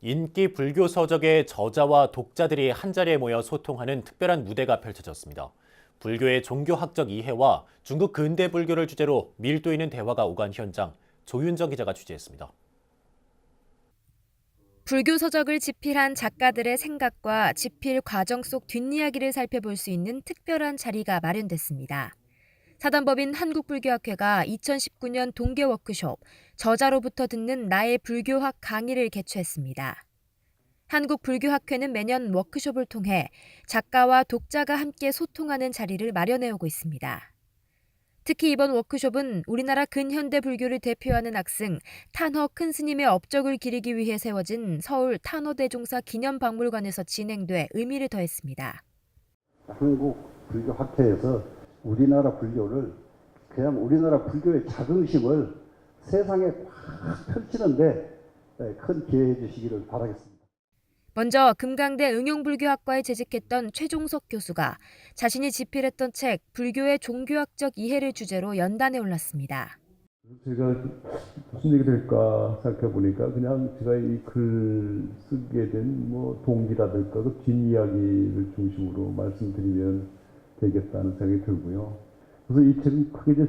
인기 불교 서적의 저자와 독자들이 한자리에 모여 소통하는 특별한 무대가 펼쳐졌습니다. 불교의 종교학적 이해와 중국 근대 불교를 주제로 밀도 있는 대화가 오간 현장, 조윤정 기자가 취재했습니다. 불교 서적을 집필한 작가들의 생각과 집필 과정 속 뒷이야기를 살펴볼 수 있는 특별한 자리가 마련됐습니다. 사단법인 한국불교학회가 2019년 동계 워크숍 저자로부터 듣는 나의 불교학 강의를 개최했습니다. 한국불교학회는 매년 워크숍을 통해 작가와 독자가 함께 소통하는 자리를 마련해 오고 있습니다. 특히 이번 워크숍은 우리나라 근현대 불교를 대표하는 학승 탄허 큰 스님의 업적을 기리기 위해 세워진 서울 탄허대종사 기념박물관에서 진행돼 의미를 더했습니다. 한국 불교 학회에서 우리나라 불교를 그냥 우리나라 불교의 자긍심을 세상에 꽉 펼치는데 큰 기회 주시기를 바라겠습니다. 먼저 금강대 응용불교학과에 재직했던 최종석 교수가 자신이 집필했던 책 불교의 종교학적 이해를 주제로 연단에 올랐습니다. 제가 무슨 얘기 될까 생각해 보니까 그냥 제가 이 글 쓰게 된 뭐 동기라든가 그 뒷이야기를 중심으로 말씀드리면 되겠다는 생각이 들고요. 그래서 이 책은 크게 이제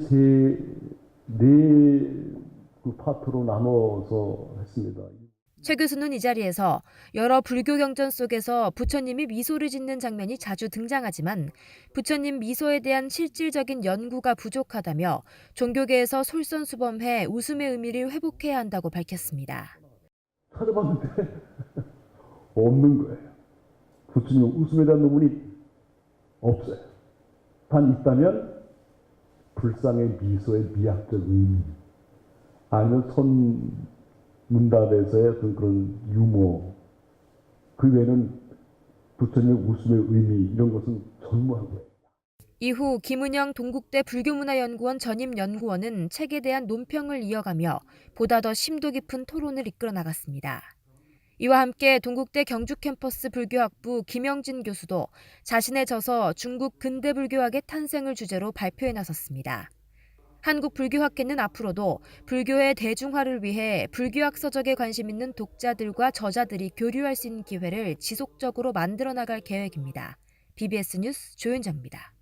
세네그 파트로 나눠서 했습니다. 최 교수는 이 자리에서 여러 불교 경전 속에서 부처님이 미소를 짓는 장면이 자주 등장하지만 부처님 미소에 대한 실질적인 연구가 부족하다며 종교계에서 솔선수범해 웃음의 의미를 회복해야 한다고 밝혔습니다. 찾아봤는데 없는 거예요. 부처님 웃음에 대한 논문이 없어요. 단 있다면 불상의 미소의 미학적 의미 아니면 손 문답에서의 어떤 그런 유머 그 외에는 부처님 웃음의 의미 이런 것은 전무한 거예요. 이후 김은영 동국대 불교문화연구원 전임 연구원은 책에 대한 논평을 이어가며 보다 더 심도 깊은 토론을 이끌어 나갔습니다. 이와 함께 동국대 경주캠퍼스 불교학부 김영진 교수도 자신의 저서 중국 근대 불교학의 탄생을 주제로 발표에 나섰습니다. 한국 불교학회는 앞으로도 불교의 대중화를 위해 불교학 서적에 관심 있는 독자들과 저자들이 교류할 수 있는 기회를 지속적으로 만들어 나갈 계획입니다. BBS 뉴스 조윤정입니다.